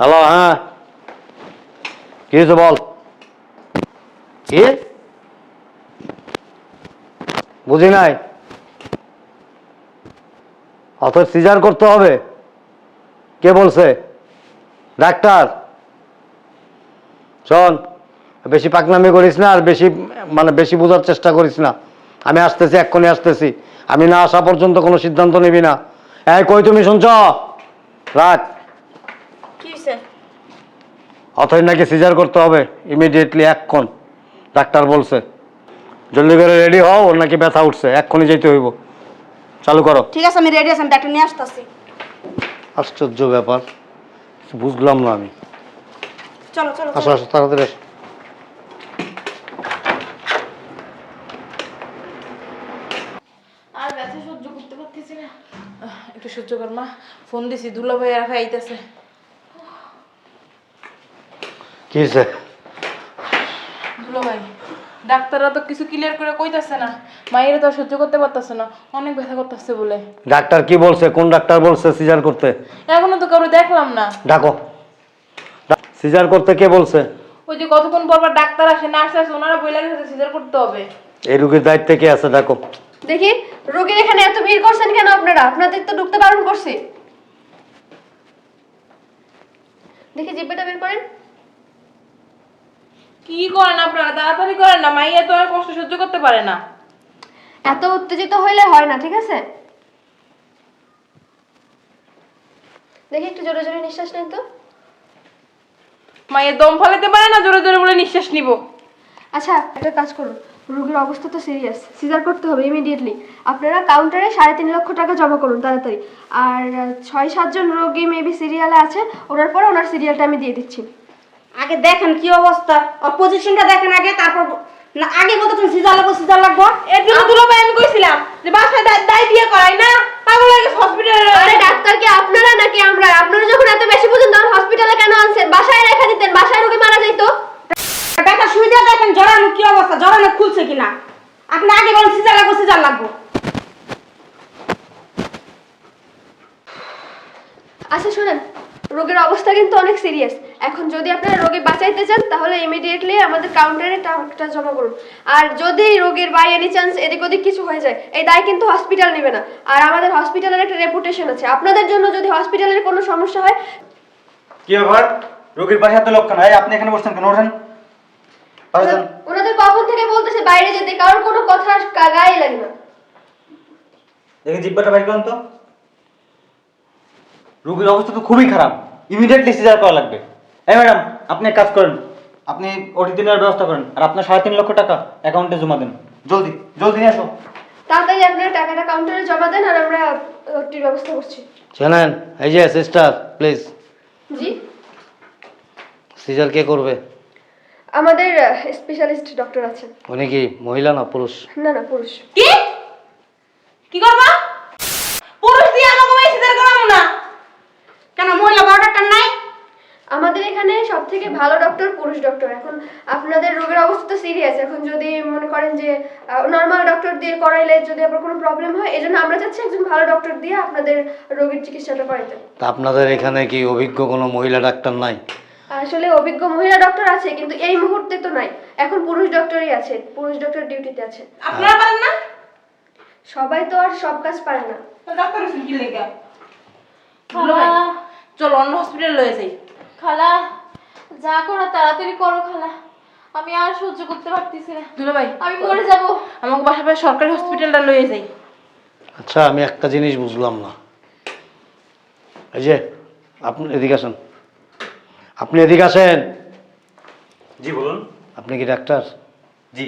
Hello হ্যাঁ কি হয়েছে বল কি বুঝি নাই। অত সিজার করতে হবে। কে বলছে? ডাক্তার। শোন, বেশি পাকনামি করিস না আর বেশি মানে বেশি বোঝার চেষ্টা করিস না। আমি আসতেছি, এক্ষুনি আসতেছি। আমি না আসা পর্যন্ত কোনো সিদ্ধান্ত নিবি না। এই, কই তুমি শুনছ? রাখ। অথই নাকি সিজার করতে হবে? ইমিডিয়েটলি এক্ষণ ডাক্তার বলছে। জলদি করে রেডি হও ওর নাকি ব্যথা উঠছে এক্ষুনি যেতে হইব। চালু করো। ঠিক আছে আমি রেডি আছি আমি ডাক্তার নিয়ে আসতেছি। আশ্চর্য ব্যাপার বুঝলাম না আমি। চলো চলো আসো আসো তাড়াতাড়ি আসো। আর ব্যথা সহ্য করতে পারতেছি না। একটু সহ্য কর মা ফোন দিছি দুলা ভাই আর খাইতেছে। কি দুলা ভাই ডাক্তাররা তো কিছু ক্লিয়ার করে কইতাছে না। মায়ের তো আর সহ্য করতে পারতেছে না। অনেক ব্যথা করতেছে বলে। ডাক্তার কি বলছে? কোন ডাক্তার বলছে? সিজার করতে। এখনও তো কারও দেখলাম না। ডাকো। সিজার করতে কে বলছে? ওই যে কতক্ষণ পর পর ডাক্তার আসে নার্স আসে ওনারা বই লাগে সিজার করতে হবে। এই রুগীর দায়িত্বে কে আছে? ডাকো। দেখি রোগীর এখানে এত ভিড় করছেন কেন আপনারা? আপনাদের তো ঢুকতে বারণ করছি। দেখি জিব্বাটা বের করেন। কি করেন আপনারা? তাড়াতাড়ি করেন না মাইয়া তো আর কষ্ট সহ্য করতে পারে না। এত উত্তেজিত হইলে হয় না ঠিক আছে? দেখি একটু জোরে জোরে নিঃশ্বাস নেন তো। মাইয়া দম ফালাতে পারে না জোরে জোরে বলে নিঃশ্বাস নিব। আচ্ছা একটা কাজ করুন। রোগীর অবস্থা তো সিরিয়াস সিজার করতে হবে ইমিডিয়েটলি আপনারা কাউন্টারে সাড়ে তিন লক্ষ টাকা জমা করুন তাড়াতাড়ি। আর ছয় সাতজন রোগী মেবি সিরিয়ালে আছে ওনার পরে ওনার সিরিয়ালটা আমি দিয়ে দিচ্ছি। আগে দেখেন কি অবস্থা। ওর পজিশনটা দেখেন আগে তারপর না আগে বলতে তুমি সিজার লাগবো সিজার লাগবো? এর জন্য দুলা ভাই আমি কইছিলাম যে বাসায় দায় বিয়ে করাই না? পাগল হয়ে গেছে হসপিটালে আরে ডাক্তার কি আপনারা নাকি আমরা? আপনারা যখন এত বেশি বুঝেন তখন হসপিটালে কেন আনছেন? বাসায় রেখে দিতেন বাসায় রোগী মারা যাইতো। ব্যথা সুবিধা দেখেন জড়ানো কি অবস্থা? জড়ানো খুলছে কিনা? আপনি আগে বলেন সিজার লাগবো সিজার লাগবো। আচ্ছা শুনেন রোগীর অবস্থা কিন্তু অনেক সিরিয়াস এখন যদি আপনারা রোগী বাঁচাইতে চান তাহলে ইমিডিয়েটলি আমাদের কাউন্টারে টাকাটা জমা করুন। আর যদি রোগীর বাই এনি চান্স এদিক ওদিক কিছু হয়ে যায় এই দায় কিন্তু হসপিটাল নেবে না। আর আমাদের হসপিটালের একটা রেপুটেশন আছে। আপনাদের জন্য যদি হসপিটালের কোনো সমস্যা হয় কি ব্যাপার? রোগীর পাশে এত লোক কেন? এই আপনি এখানে বসছেন কেন? ওঠেন। পাশে ওনাদের কখন থেকে বলতেছে বাইরে যেতে। কারোর কোনো কথা গায়ে লাগে না। দেখি জিব্বাটা বাইর করুন তো। রোগীর অবস্থা তো খুবই খারাপ। ইমিডিয়েটলি সিজার করা লাগবে। এই ম্যাডাম আপনি এক কাজ করেন। আপনি ওটি নেওয়ার ব্যবস্থা করেন আর আপনার সাড়ে তিন লক্ষ টাকা অ্যাকাউন্টে জমা দেন। জলদি জলদি নিয়ে আসো। তাড়াতাড়ি আপনারা টাকাটা কাউন্টারে জমা দেন আর আমরা ওটির ব্যবস্থা করছি। চেনেন এই যে সিস্টার প্লিজ জি? সিজার কে করবে? আমাদের স্পেশালিস্ট ডক্টর আছেন। উনি কি মহিলা না পুরুষ? না না পুরুষ। কি? কি করবা পুরুষ দিয়ে আমাকে ওই সিজার করাবো না কেন মহিলা বড় ডাক্তার নাই আমাদের এখানে সব থেকে ভালো ডক্টর পুরুষ ডক্টর এখন আপনাদের রোগের অবস্থা তো সিরিয়াস এখন যদি মনে করেন যে নর্মাল ডক্টর দিয়ে করাইলে যদি আবার কোনো প্রবলেম হয় এই জন্য আমরা চাচ্ছি একজন ভালো ডক্টর দিয়ে আপনাদের রোগীর চিকিৎসাটা করাইতে। তা আপনাদের এখানে কি অভিজ্ঞ কোনো মহিলা ডাক্তার নাই? আসলে অভিজ্ঞ মহিলা ডক্টর আছে কিন্তু এই মুহূর্তে তো নাই। এখন পুরুষ ডক্টরই আছে পুরুষ ডক্টর ডিউটিতে আছে। আপনারা পারেন না? সবাই তো আর সব কাজ পারে না। হইছেন কি লেগা? চলো অন্য হসপিটাল লয়ে যাই। খালা যা করো তাড়াতাড়ি করো খালা। আমি আর সহ্য করতে পারতেছি না। দুলা ভাই আমি মরে যাব। আমাকে বাসা পাশে সরকারি হসপিটালটা লয়ে যাই। আচ্ছা আমি একটা জিনিস বুঝলাম না। এই যে আপনি এদিকে আসেন। আপনি এদিকে আসেন। জি বলুন। আপনি কি ডাক্তার? জি।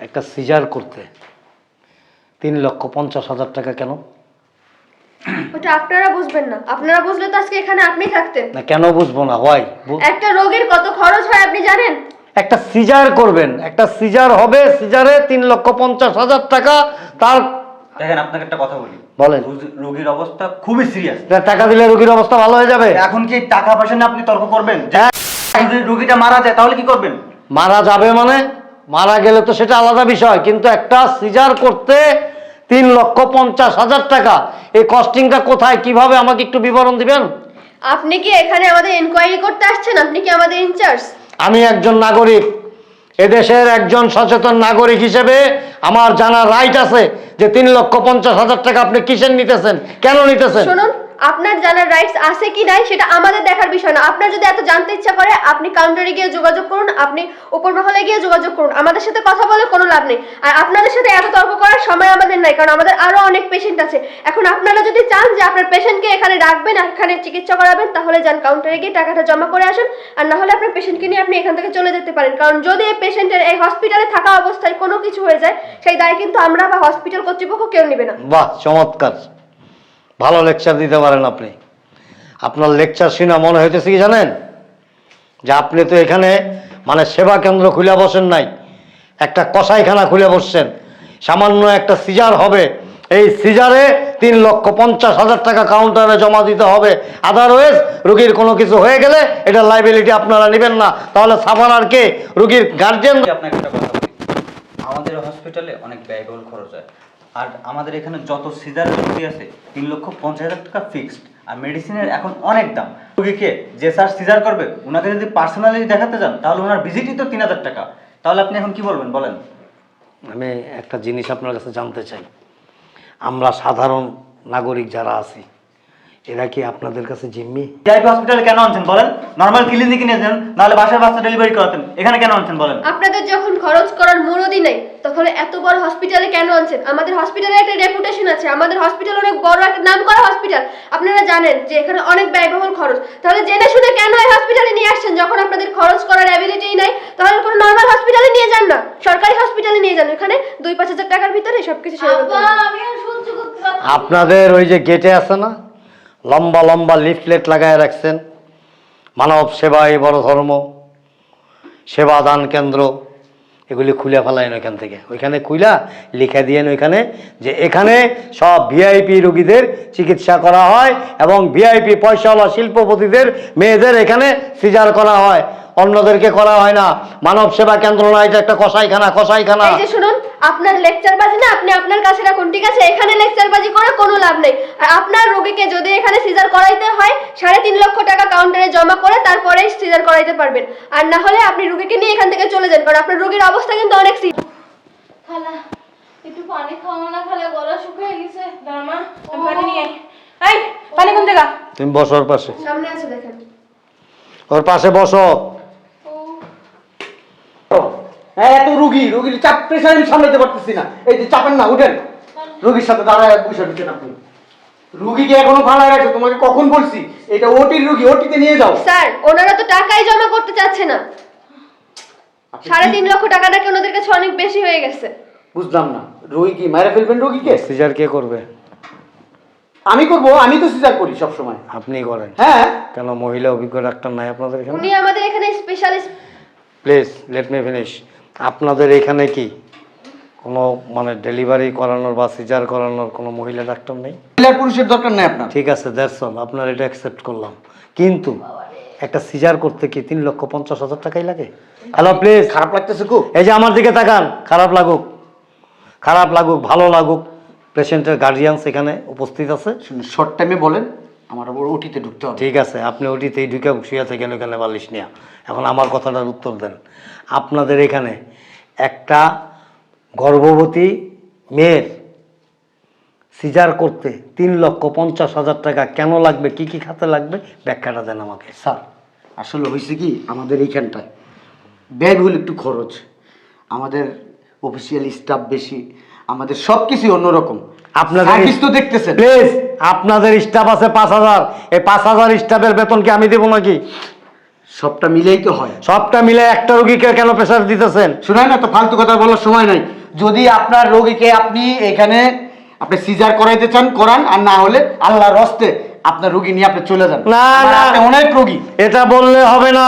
একটা সিজার করতে। তিন লক্ষ পঞ্চাশ হাজার টাকা কেন? ওটা আপনারা বুঝবেন না। আপনারা বুঝলে তো আজকে এখানে আপনি থাকতেন। না কেন বুঝব না? হয় একটা রোগীর কত খরচ হয় আপনি জানেন? একটা সিজার করবেন। একটা সিজার হবে সিজারে তিন লক্ষ পঞ্চাশ হাজার টাকা তার দেখেন আপনাকে একটা কথা বলি। বলেন। রোগীর অবস্থা খুবই সিরিয়াস টাকা দিলে রোগীর অবস্থা ভালো হয়ে যাবে। এখন কি টাকা পয়সা নিয়ে আপনি তর্ক করবেন? যদি রোগীটা মারা যায় তাহলে কি করবেন? মারা যাবে মানে? মারা গেলে তো সেটা আলাদা বিষয় কিন্তু একটা সিজার করতে তিন লক্ষ পঞ্চাশ হাজার টাকা। এই কস্টিংটা কোথায়? কীভাবে আমাকে একটু বিবরণ দিবেন? আপনি কি এখানে আমাদের ইনকোয়ারি করতে আসছেন? আপনি কি আমাদের ইনচার্জ আমি একজন নাগরিক। এদেশের একজন সচেতন নাগরিক হিসেবে আমার জানা রাইট আছে যে তিন লক্ষ পঞ্চাশ হাজার টাকা আপনি কিসের নিতেছেন? কেন নিতেছেন? শুনুন আপনার জানার রাইটস আছে কি নাই সেটা আমাদের দেখার বিষয় না। আপনার যদি এত জানতে ইচ্ছা করে, আপনি কাউন্টারে গিয়ে যোগাযোগ করুন, আপনি উপর মহলে গিয়ে যোগাযোগ করুন। আমাদের সাথে কথা বলে কোনো লাভ নেই। আর আপনাদের সাথে এত তর্ক করার সময় আমাদের নাই, কারণ আমাদের আরও অনেক পেশেন্ট আছে। এখন আপনারা যদি চান যে আপনার পেশেন্টকে এখানে রাখবেন এখানে চিকিৎসা করাবেন, তাহলে যান কাউন্টারে গিয়ে টাকাটা জমা করে আসুন। আর না হলে আপনার পেশেন্টকে নিয়ে আপনি এখান থেকে চলে যেতে পারেন। কারণ যদি এই পেশেন্টের এই হসপিটালে থাকা অবস্থায় কোনো কিছু হয়ে যায়, সেই দায় কিন্তু আমরা বা হসপিটাল কর্তৃপক্ষ কেউ নেবে না। বাহ, চমৎকার। ভালো লেকচার দিতে পারেন আপনি। আপনার লেকচার শুনে মনে হইতেছে কি জানেন? যে আপনি তো এখানে মানে সেবা কেন্দ্র খুলে বসেন নাই, একটা কসাইখানা খুলে বসছেন। সামান্য একটা সিজার হবে, এই সিজারে তিন লক্ষ পঞ্চাশ হাজার টাকা কাউন্টারে জমা দিতে হবে। আদারওয়াইজ রুগীর কোনো কিছু হয়ে গেলে এটা লাইবিলিটি আপনারা নেবেন না। তাহলে সাফারার কে? রুগীর গার্জেন আপনাকে একটা কথা আমাদের হসপিটালে অনেক ব্যয়বহুল খরচ হয়। আর আমাদের এখানে যত সিজার রোগী আছে, তিন লক্ষ পঞ্চাশ হাজার টাকা ফিক্সড আর মেডিসিনের এখন অনেক দাম। রুগীকে যে স্যার সিজার করবে ওনাকে যদি পার্সোনালি দেখাতে যান তাহলে ওনার ভিজিটই তো তিন হাজার টাকা। তাহলে আপনি এখন কি বলবেন, বলেন? আমি একটা জিনিস আপনার কাছে জানতে চাই। আমরা সাধারণ নাগরিক যারা আছি এরা কি আপনাদের কাছে জিম্মি? ভিআইপি হসপিটালে কেন আনছেন বলেন? নর্মাল ক্লিনিকে নিয়ে যান নাহলে বাসায় বাচ্চা ডেলিভারি করাতেন। এখানে কেন আনছেন বলেন? আপনাদের যখন খরচ করার মুরদি নেই তখন এত বড় হসপিটালে কেন আনছেন? আমাদের হসপিটালে একটা রেপুটেশন আছে আমাদের হসপিটাল অনেক বড় একটা নাম করা হসপিটাল আপনারা জানেন যে এখানে অনেক ব্যয়বহুল খরচ। তাহলে জেনে শুনে কেন এই হসপিটালে নিয়ে আসছেন? যখন আপনাদের খরচ করার অ্যাবিলিটি নেই তাহলে কোনো নর্মাল হসপিটালে নিয়ে যান না। সরকারি হসপিটালে নিয়ে যান। এখানে দুই পাঁচ হাজার টাকার ভিতরে সবকিছু সেরে। আপনাদের ওই যে গেটে আছে না? লম্বা লম্বা লিফলেট লাগায় রাখছেন। মানব সেবাই বড় ধর্ম, সেবা দান কেন্দ্র, এগুলি খুলে ফেলাইন ওইখান থেকে। ওইখানে খুইলা লিখে দিয়েন ওইখানে যে এখানে সব ভিআইপি রোগীদের চিকিৎসা করা হয় এবং ভিআইপি পয়সাওয়ালা শিল্পপতিদের মেয়েদের এখানে সিজার করা হয়। অন্যদেরকে করা হয় না। মানব সেবা কেন্দ্র না এটা একটা কসাইখানা কসাইখানা। শুনুন আপনার লেকচার বাজি না আপনি আপনার কাছে রাখুন ঠিক আছে? এখানে লেকচার বাজি করে কোনো লাভ নেই। আর আপনার রোগীকে যদি এখানে সিজার করাইতে হয় সাড়ে তিন লক্ষ টাকা কাউন্টারে জমা করে তারপরেই সিজার করাইতে পারবেন। আর না হলে আপনি রোগীকে নিয়ে এখান থেকে চলে যান কারণ আপনার রোগীর অবস্থা কিন্তু অনেক। খালা একটু পানি খাওয়া না খালা গলা শুকিয়ে গেছে। দাঁড়া পানি নিয়ে এই পানি কোন জায়গা? তুমি বসো ওর পাশে। সামনে আছে দেখেন। ওর পাশে বসো। হ্যাঁ এত রুগী রুগীর চাপ প্রেশার আমি সামলাতে পারতেছি না। এই যে চাপেন না উঠেন। রুগীর সাথে দাঁড়ায় বসে দিচ্ছেন আপনি। রুগীকে এখনও ভাড়া রাখছো তোমাকে কখন বলছি? এটা ওটির রুগী ওটিতে নিয়ে যাও। স্যার ওনারা তো টাকাই জমা করতে চাচ্ছে না। সাড়ে তিন লক্ষ টাকা নাকি ওনাদের কাছে অনেক বেশি হয়ে গেছে। বুঝলাম না। রুগী কি মায়েরা ফেলবেন রুগীকে? সিজার কে করবে? আমি করব আমি তো সিজার করি সব সময় আপনি করেন। হ্যাঁ। কেন মহিলা অভিজ্ঞ ডাক্তার নাই আপনাদের এখানে? উনি আমাদের এখানে specialist please let me finish আপনাদের এখানে কি কোনো মানে ডেলিভারি করানোর বা সিজার করানোর কোনো মহিলা ডাক্তার নেই? পুরুষের দরকার নেই আপনার। ঠিক আছে দ্যাটস অল আপনার এটা অ্যাকসেপ্ট করলাম। কিন্তু একটা সিজার করতে কি তিন লক্ষ পঞ্চাশ হাজার টাকাই লাগে? হ্যালো প্লিজ খারাপ লাগতেছে খুব। এই যে আমার দিকে তাকান খারাপ লাগুক। খারাপ লাগুক ভালো লাগুক। পেশেন্টের গার্জিয়ান সেখানে উপস্থিত আছে। শর্ট টাইমে বলেন। আমার আবার ওটিতে ঢুকতে হবে। ঠিক আছে আপনি ওটিতেই ঢুকে শুয়ে থাকেন ওখানে বালিশ নিয়ে। এখন আমার কথাটার উত্তর দেন। আপনাদের এখানে একটা গর্ভবতী মেয়ের সিজার করতে তিন লক্ষ পঞ্চাশ হাজার টাকা কেন লাগবে কি কি খাতে লাগবে ব্যাখ্যাটা দেন আমাকে। স্যার আসলে হয়েছে কি আমাদের এইখানটায় ব্যয়বহুল একটু খরচ। আমাদের অফিসিয়াল স্টাফ বেশি আমাদের সব কিছুই অন্যরকম। আপনাদের তো দেখতেছেন। প্লিজ আপনাদের স্টাফ আছে পাঁচ হাজার। এই পাঁচ হাজার স্টাফের বেতন কি আমি দেবো নাকি? সবটা মিলেই তো হয়। সবটা মিলে একটা রুগীকে কেন প্রেশার দিতেছেন? শোনায় না তো ফালতু কথা বলার সময় নাই। যদি আপনার রোগীকে আপনি এখানে আপনি সিজার করাইতে চান করান আর না হলে আল্লাহর রস্তে আপনার রোগী নিয়ে আপনি চলে যান। না, না। অনেক রোগী। এটা বললে হবে না।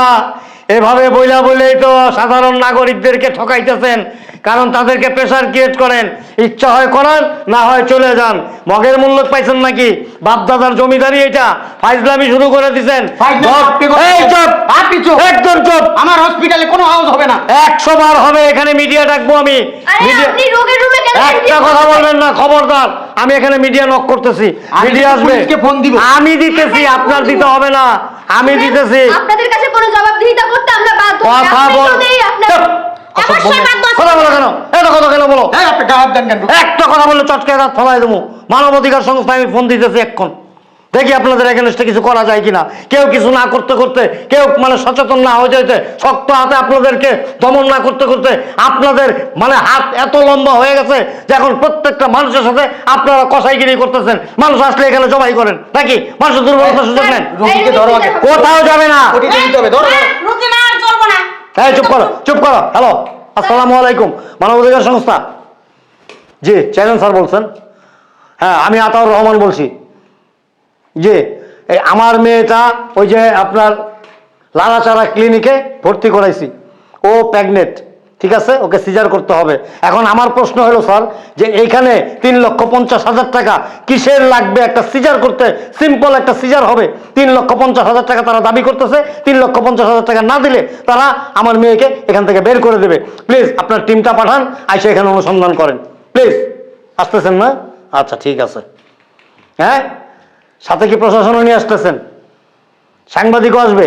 এভাবে বইলা বলেই তো সাধারণ নাগরিকদেরকে ঠকাইতেছেন। কারণ তাদেরকে প্রেশার ক্রিয়েট করেন। ইচ্ছা হয় করান না হয় চলে যান। মগের মূল্য পাইছেন নাকি? বাপ দাদার জমিদারি এটা। ফাইজলামি শুরু করে দিছেন। একদম চুপ আমার হসপিটালে কোনো আওয়াজ হবে না। একশো বার হবে এখানে মিডিয়া ডাকবো আমি। আরে মিডিয়া আপনি রোগের রুমে কেন একটা কথা বলবেন না খবরদার। আমি এখানে মিডিয়া নক করতেছি। মিডিয়া আসবে। ফোন দিব। আমি দিতেছি আপনার দিতে হবে না। আমি দিতেছি। আপনাদের কাছে কোনো জবাবদিহিতা করতে আমরা বাধ্য কথা বল। কথা বলো কেন? এটা কথা কেন বলো? হ্যাঁ আপনি গায়ে হাত দেন কেন? একটা কথা বললে চটকে রাত ফলাই দেবো। মানবাধিকার সংস্থা আমি ফোন দিতেছি এক্ষণ। দেখি আপনাদের এগেনস্টে কিছু করা যায় কিনা। কেউ কিছু না করতে করতে কেউ মানে সচেতন না হয়ে যাইতে শক্ত হাতে আপনাদেরকে দমন না করতে করতে আপনাদের মানে হাত এত লম্বা হয়ে গেছে যে এখন প্রত্যেকটা মানুষের সাথে আপনারা কষাইগিরি করতেছেন। মানুষ আসলে এখানে জবাই করেন। নাকি? মানুষের দুর্বলতা সুযোগ নেন। ধরো আগে। কোথাও যাবে না ওটিতে দিতে হবে ধরো ধরো। রুগী না আর এই চুপ করো চুপ করো। হ্যালো আসসালামু আলাইকুম। মানব অধিকার সংস্থা। জি, চেয়ারম্যান স্যার বলছেন। হ্যাঁ আমি আতাউর রহমান বলছি। জি, এই আমার মেয়েটা ওই যে আপনার লালাচারা ক্লিনিকে ভর্তি করাইছি। ও প্রেগনেন্ট ঠিক আছে? ওকে সিজার করতে হবে। এখন আমার প্রশ্ন হলো, স্যার, যে এইখানে তিন লক্ষ পঞ্চাশ হাজার টাকা কিসের লাগবে একটা সিজার করতে? সিম্পল একটা সিজার হবে। তিন লক্ষ পঞ্চাশ হাজার টাকা তারা দাবি করতেছে, তিন লক্ষ পঞ্চাশ হাজার টাকা না দিলে তারা আমার মেয়েকে এখান থেকে বের করে দেবে। প্লিজ, আপনার টিমটা পাঠান, আইসে এখানে অনুসন্ধান করেন। প্লিজ, আসতেছেন না? আচ্ছা ঠিক আছে। হ্যাঁ? সাথে কি প্রশাসনও নিয়ে আসতেছেন? সাংবাদিকও আসবে?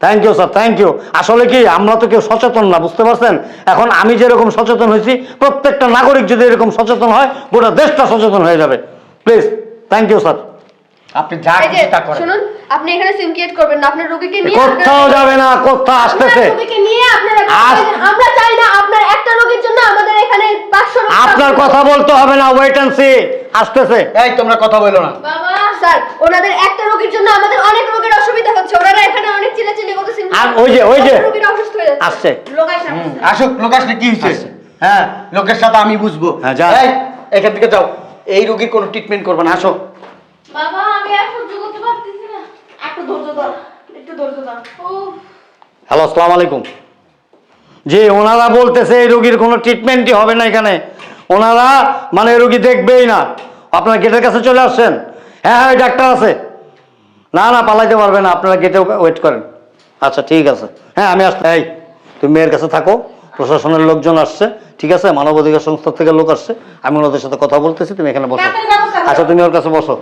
Thank you sir thank you আসলে কি আমরা তো কেউ সচেতন না বুঝতে পারছেন? এখন আমি যেরকম সচেতন হয়েছি প্রত্যেকটা নাগরিক যদি এরকম সচেতন হয় গোটা দেশটা সচেতন হয়ে যাবে। প্লিজ থ্যাংক ইউ স্যার আপনি যা খুশি তা করেন। শুনুন আপনি এখানে সিনক্রিয়েট করবেন না আপনার রোগীকে নিয়ে কোথাও যাবে না কোথাও আসতেছে। রোগীকে নিয়ে আপনারা আমরা চাই না আপনার একটা রোগীর জন্য আমাদের এখানে 500 আপনার কথা বলতে হবে না ওয়েট অ্যান্ড সি আসতেছে। এই তোমরা কথা বলো না। স্যার ওনাদের একটা রোগীর জন্য আমাদের অনেক রোগীর অসুবিধা হচ্ছে। ওনারা এখানে অনেক চিল্লাচিল্লি করতেছেন। আর ওই যে ওই যে রোগীরা অসুস্থ হয়ে যাচ্ছে। আসছে। আসুক কি হয়েছে? হ্যাঁ লোকের সাথে আমি বুঝব। হ্যাঁ, যা। এই, এখান থেকে যাও। এই রোগীর কোনো ট্রিটমেন্ট করবে না আসো। বাবা আমি আর সহ্য করতে পারতেছি না। একটু ধৈর্য ধর একটু ধৈর্য ধর। হ্যালো আসসালামু আলাইকুম। জি ওনারা বলতেছে এই রোগীর কোনো ট্রিটমেন্টই হবে না এখানে। ওনারা মানে রোগী দেখবেই না। আপনারা গেটের কাছে চলে আসছেন? হ্যাঁ হ্যাঁ ওই ডাক্তার আছে। না না পালাইতে পারবে না আপনারা গেটে ওয়েট করেন। আচ্ছা ঠিক আছে। হ্যাঁ আমি আসতে এই তুমি মেয়ের কাছে থাকো প্রশাসনের লোকজন আসছে ঠিক আছে? মানবাধিকার সংস্থা থেকে লোক আসছে আমি ওনাদের সাথে কথা বলতেছি তুমি এখানে বসো। আচ্ছা তুমি ওর কাছে বসো।